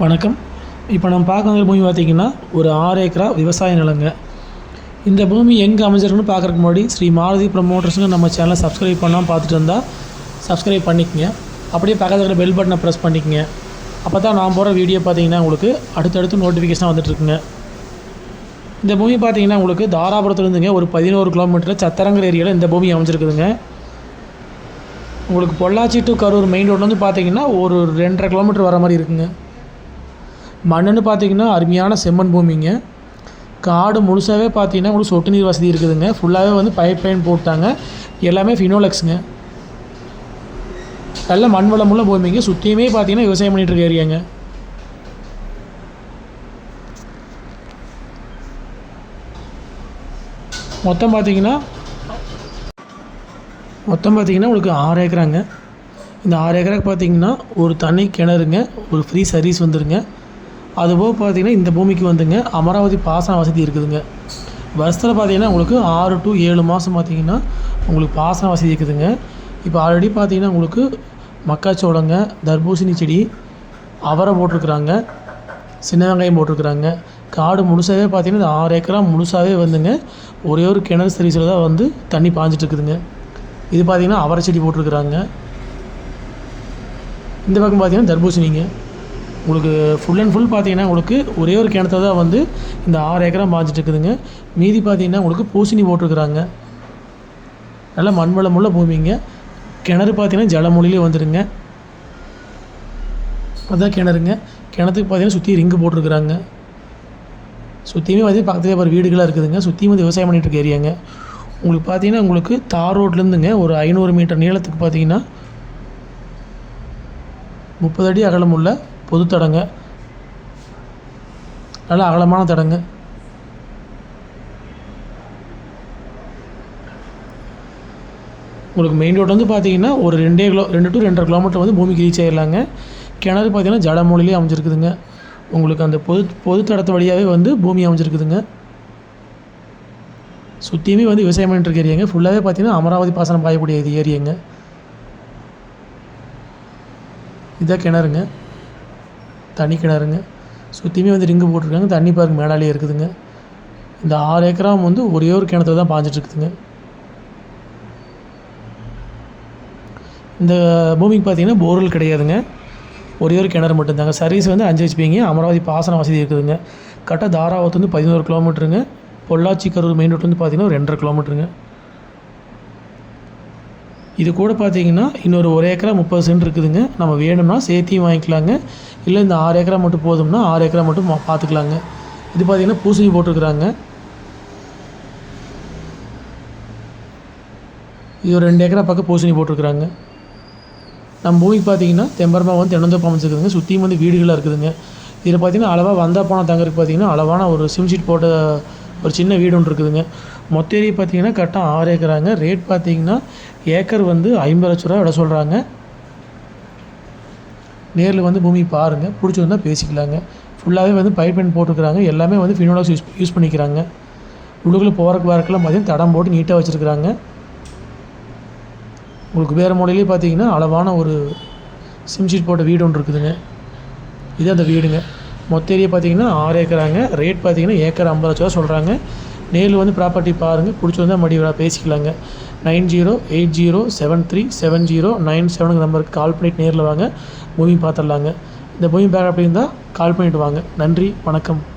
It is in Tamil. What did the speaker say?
வணக்கம். இப்போ நம்ம பார்க்குற பூமி பார்த்திங்கன்னா ஒரு ஆறு ஏக்கரா விவசாய நிலங்க. இந்த பூமி எங்கே அமைஞ்சிருக்குன்னு பார்க்குறக்கு முன்னாடி ஸ்ரீ மாருதி ப்ரமோட்டர்ஸ்னு நம்ம சேனலை சப்ஸ்கிரைப் பண்ணால் பார்த்துட்டு இருந்தால் சப்ஸ்கிரைப் பண்ணிக்கங்க. அப்படியே பக்கத்தில் இருக்கிற பெல் பட்டனை ப்ரெஸ் பண்ணிக்கங்க. அப்போ தான் நான் போகிற வீடியோ பார்த்தீங்கன்னா உங்களுக்கு அடுத்தடுத்து நோட்டிஃபிகேஷன் வந்துட்டுருக்குங்க. இந்த பூமி பார்த்தீங்கன்னா உங்களுக்கு தாராபுரத்துலேருந்துங்க ஒரு பதினோரு கிலோமீட்டர் சத்தரங்கல் ஏரியாவில் இந்த பூமி அமைஞ்சிருக்குதுங்க. உங்களுக்கு பொள்ளாச்சி டு கரூர் மெயின் ரோட்லேருந்து பார்த்தீங்கன்னா ஒரு ரெண்டரை கிலோமீட்டர் வர மாதிரி இருக்குங்க. மண்ணுன்னு பார்த்தீங்கன்னா அருமையான செம்மண் பூமிங்க. காடு முழுசாகவே பார்த்தீங்கன்னா உங்களுக்கு சொட்டு நீர் வசதி இருக்குதுங்க. ஃபுல்லாகவே வந்து பைப் லைன் போட்டாங்க. எல்லாமே ஃபினோலெக்ஸுங்க நல்ல மண் வளமுள்ள பூமிங்க. சுற்றியுமே பார்த்தீங்கன்னா விவசாயம் பண்ணிகிட்டு இருக்க ஏரியாங்க. மொத்தம் பார்த்தீங்கன்னா மொத்தம் பார்த்தீங்கன்னா உங்களுக்கு ஆறு ஏக்கராங்க. இந்த ஆறு ஏக்கராக்கு பார்த்தீங்கன்னா ஒரு தனி கிணறுங்க. ஒரு ஃப்ரீ சர்வீஸ் வந்துருங்க. அதுபோக பார்த்தீங்கன்னா இந்த பூமிக்கு வந்துங்க அமராவதி பாசன வசதி இருக்குதுங்க. வருஷத்தில் பார்த்தீங்கன்னா உங்களுக்கு ஆறு டு ஏழு மாதம் பார்த்தீங்கன்னா உங்களுக்கு பாசன வசதி இருக்குதுங்க. இப்போ ஆல்ரெடி பார்த்தீங்கன்னா உங்களுக்கு மக்காச்சோளங்க தர்பூசணி செடி அவரை போட்டிருக்குறாங்க சின்ன வெங்காயம் போட்டிருக்குறாங்க. காடு முழுசாகவே பார்த்தீங்கன்னா இந்த ஆறு ஏக்கரா முழுசாகவே வந்துங்க ஒரே ஒரு கிணறு சரிசில் தான் வந்து தண்ணி பாஞ்சிட்ருக்குதுங்க இது பார்த்தீங்கன்னா அவரை செடி போட்டிருக்குறாங்க. இந்த பக்கம் பார்த்தீங்கன்னா தர்பூசணிங்க. உங்களுக்கு ஃபுல் அண்ட் ஃபுல் பார்த்தீங்கன்னா உங்களுக்கு ஒரே ஒரு கிணத்தை தான் வந்து இந்த ஆறு ஏக்கரா பாஞ்சிட்டு இருக்குதுங்க. மீதி பார்த்தீங்கன்னா உங்களுக்கு பூசணி போட்டிருக்குறாங்க. நல்ல மண்வளமுள்ள பூமிங்க. கிணறு பார்த்தீங்கன்னா ஜலமொழியிலே வந்துடுங்க அதுதான் கிணறுங்க. கிணத்துக்கு பார்த்தீங்கன்னா சுற்றி ரிங்கு போட்டிருக்குறாங்க. சுற்றியுமே வந்து பக்கத்துலேயே ஒரு வீடுகளாக இருக்குதுங்க. சுற்றியும் வந்து விவசாயம் பண்ணிட்டு இருக்க ஏரியாங்க. உங்களுக்கு பார்த்தீங்கன்னா உங்களுக்கு தார் ரோட்லேருந்துங்க ஒரு ஐநூறு மீட்டர் நீளத்துக்கு பார்த்தீங்கன்னா முப்பது அடி அகலமுள்ள பொது தடங்க. நல்ல அகலமான தடங்க. உங்களுக்கு மெயின் ரோடு வந்து பார்த்தீங்கன்னா ஒரு ரெண்டே கிலோ ரெண்டு டு ரெண்டரை கிலோமீட்டர் வந்து பூமிக்கு ரீச் ஆகிடலாங்க கிணறு பார்த்தீங்கன்னா ஜடமூலையிலே அமைஞ்சிருக்குதுங்க. உங்களுக்கு அந்த பொது பொது தடத்து வழியாகவே வந்து பூமி அமைஞ்சிருக்குதுங்க. சுற்றியுமே வந்து விவசாயம் பண்ணிட்டு ஏரியாங்க. ஃபுல்லாகவே பார்த்தீங்கன்னா அமராவதி பாசனம் பாயக்கூடிய இது ஏரியாங்க. இதான் கிணறுங்க. தண்ணி கிணறுங்க. சுற்றியுமே வந்து ரிங்கு போட்டிருக்காங்க. தண்ணி பாருங்க மேலாலே இருக்குதுங்க. இந்த ஆறு ஏக்கராவும் வந்து ஒரே ஒரு கிணத்துல தான் பாஞ்சிட்ருக்குதுங்க. இந்த பூமிக்கு பார்த்தீங்கன்னா போர்வெல் கிடையாதுங்க. ஒரே ஒரு கிணறு மட்டும்தாங்க. சர்வீஸ் வந்து அஞ்சு ஹெச்பிங்க அமராவதி பாசன வசதி இருக்குதுங்க. கரெக்டாக தாராவத்து வந்து பதினோரு கிலோமீட்டருங்க பொள்ளாச்சி கரூர் மெயின் ரோட் வந்து பார்த்தீங்கன்னா ஒரு ரெண்டரை கிலோமீட்டருங்க இது கூட பார்த்தீங்கன்னா இன்னொரு ஒரு ஏக்கரா முப்பது சென்ட் இருக்குதுங்க. நம்ம வேணும்னா சேர்த்தியும் வாங்கிக்கலாங்க. இல்லை இந்த ஆறு ஏக்கரா மட்டும் போதும்னா ஆறு ஏக்கரா மட்டும் பார்த்துக்கலாங்க இது பார்த்தீங்கன்னா பூசணி போட்டிருக்குறாங்க. இது ஒரு ரெண்டு ஏக்கரா பக்கம் பூசணி போட்டிருக்குறாங்க. நம்ம பூமிக்கு பார்த்தீங்கன்னா தெம்பரமாக வந்து தென்னந்தோப்பு அமைச்சிருக்குதுங்க சுற்றியும் வந்து வீடுகளாக இருக்குதுங்க. இதில் பார்த்தீங்கன்னா அளவாக வந்தால் போனால் தங்கருக்கு பார்த்தீங்கன்னா அளவான ஒரு சிம்ஷீட் போட்ட ஒரு சின்ன வீடு ஒன்று இருக்குதுங்க. மொத்த ஏரியா பார்த்தீங்கன்னா கரெக்டாக ஆறு ஏக்கராங்க. ரேட் பார்த்தீங்கன்னா ஏக்கர் வந்து ஐம்பது லட்ச ரூபா விட சொல்கிறாங்க நேரில் வந்து பூமி பாருங்கள் பிடிச்சிருந்தா பேசிக்கலாங்க. ஃபுல்லாகவே வந்து பைப் லைன் போட்டிருக்கிறாங்க. எல்லாமே வந்து ஃபினோலாக்ஸ் யூஸ் யூஸ் பண்ணிக்கிறாங்க. உள்ளுக்குள்ளே போகிறக்கு வரக்கெல்லாம் பார்த்தீங்கன்னா தடம் போட்டு நீட்டாக வச்சுருக்குறாங்க. உங்களுக்கு வேறு மாடலே பார்த்தீங்கன்னா அளவான ஒரு சிம் ஷீட் போட்ட வீடு ஒன்று இருக்குதுங்க. இது அந்த வீடுங்க. மொத்த ஏரியா பார்த்தீங்கன்னா ஆறு ஏக்கராங்க. ரேட் பார்த்தீங்கன்னா ஏக்கர் ஐம்பது லட்ச ரூபா சொல்கிறாங்க நேரில் வந்து ப்ராப்பர்ட்டி பாருங்கள் பிடிச்சிருந்தா மறுபடியும் பேசிக்கலாங்க. Nine zero eight zero seven three seven zero nine செவனுக்கு நம்பருக்கு கால் பண்ணிவிட்டு நேரில் வாங்க. பூமி பார்த்துடலாங்க இந்த பூமி பேக் அப்படி இருந்தால் கால் பண்ணிவிட்டு வாங்க. நன்றி வணக்கம்.